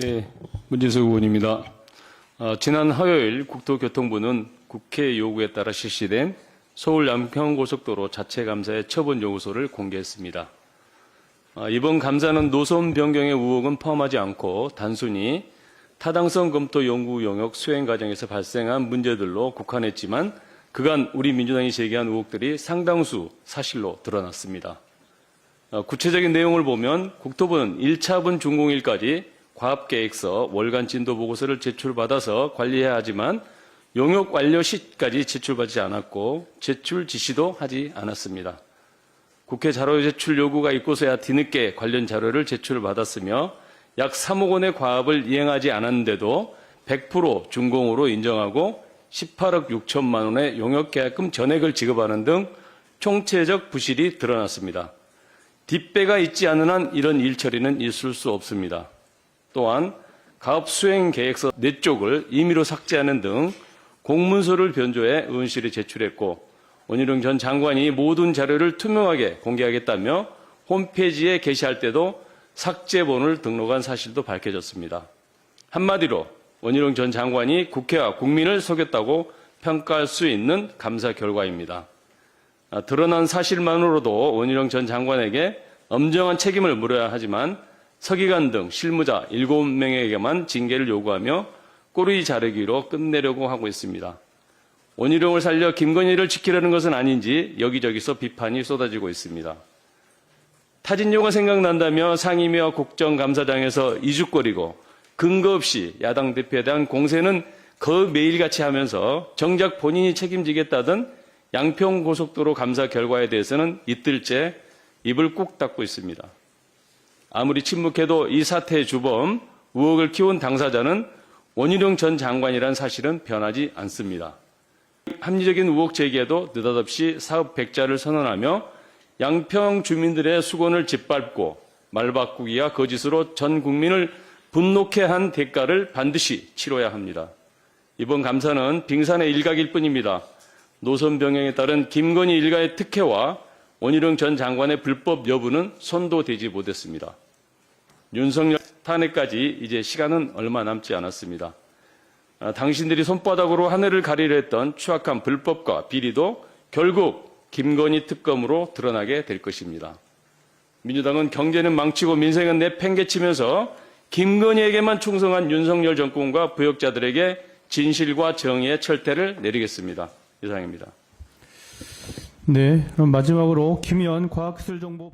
네, 문진석 의원입니다. 어, 지난 화요일 국토교통부는 국회 요구에 따라 실시된 서울 양평고속도로 자체 감사의 처분 요구서를 공개했습니다. 어, 이번 감사는 노선 변경의 의혹은 포함하지 않고 단순히 타당성 검토 연구 영역 수행 과정에서 발생한 문제들로 국한했지만 그간 우리 민주당이 제기한 의혹들이 상당수 사실로 드러났습니다. 어, 구체적인 내용을 보면 국토부는 1차분 준공일까지 과업계획서 월간 진도 보고서를 제출받아서 관리해야 하지만 용역 완료 시까지 제출받지 않았고 제출 지시도 하지 않았습니다. 국회 자료 제출 요구가 있고서야 뒤늦게 관련 자료를 제출받았으며 약 3억 원의 과업을 이행하지 않았는데도 100% 준공으로 인정하고 18억 6천만 원의 용역계약금 전액을 지급하는 등 총체적 부실이 드러났습니다. 뒷배가 있지 않은 한 이런 일 처리는 있을 수 없습니다. 또한 가업 수행 계획서 4쪽을 임의로 삭제하는 등 공문서를 변조해 의원실에 제출했고 원희룡 전 장관이 모든 자료를 투명하게 공개하겠다며 홈페이지에 게시할 때도 삭제본을 등록한 사실도 밝혀졌습니다. 한마디로 원희룡 전 장관이 국회와 국민을 속였다고 평가할 수 있는 감사 결과입니다. 아, 드러난 사실만으로도 원희룡 전 장관에게 엄정한 책임을 물어야 하지만 서기관 등 실무자 7명에게만 징계를 요구하며 꼬리 자르기로 끝내려고 하고 있습니다. 원희룡을 살려 김건희를 지키려는 것은 아닌지 여기저기서 비판이 쏟아지고 있습니다. 타진요가 생각난다며 상임위와 국정감사장에서 이죽거리고 근거 없이 야당 대표에 대한 공세는 거 매일같이 하면서 정작 본인이 책임지겠다던 양평고속도로 감사 결과에 대해서는 이틀째 입을 꾹 닫고 있습니다. 아무리 침묵해도 이 사태의 주범, 의혹을 키운 당사자는 원희룡 전 장관이란 사실은 변하지 않습니다. 합리적인 의혹 제기에도 느닷없이 사업 백자를 선언하며 양평 주민들의 수건을 짓밟고 말바꾸기와 거짓으로 전 국민을 분노케 한 대가를 반드시 치러야 합니다. 이번 감사는 빙산의 일각일 뿐입니다. 노선 변경에 따른 김건희 일가의 특혜와 원희룡 전 장관의 불법 여부는 손도대지 못했습니다. 윤석열 탄핵까지 이제 시간은 얼마 남지 않았습니다. 아, 당신들이 손바닥으로 하늘을 가리려 했던 추악한 불법과 비리도 결국 김건희 특검으로 드러나게 될 것입니다. 민주당은 경제는 망치고 민생은 내팽개치면서 김건희에게만 충성한 윤석열 정권과 부역자들에게 진실과 정의의 철퇴를 내리겠습니다. 이상입니다. 네, 그럼 마지막으로 김현 과학기술정보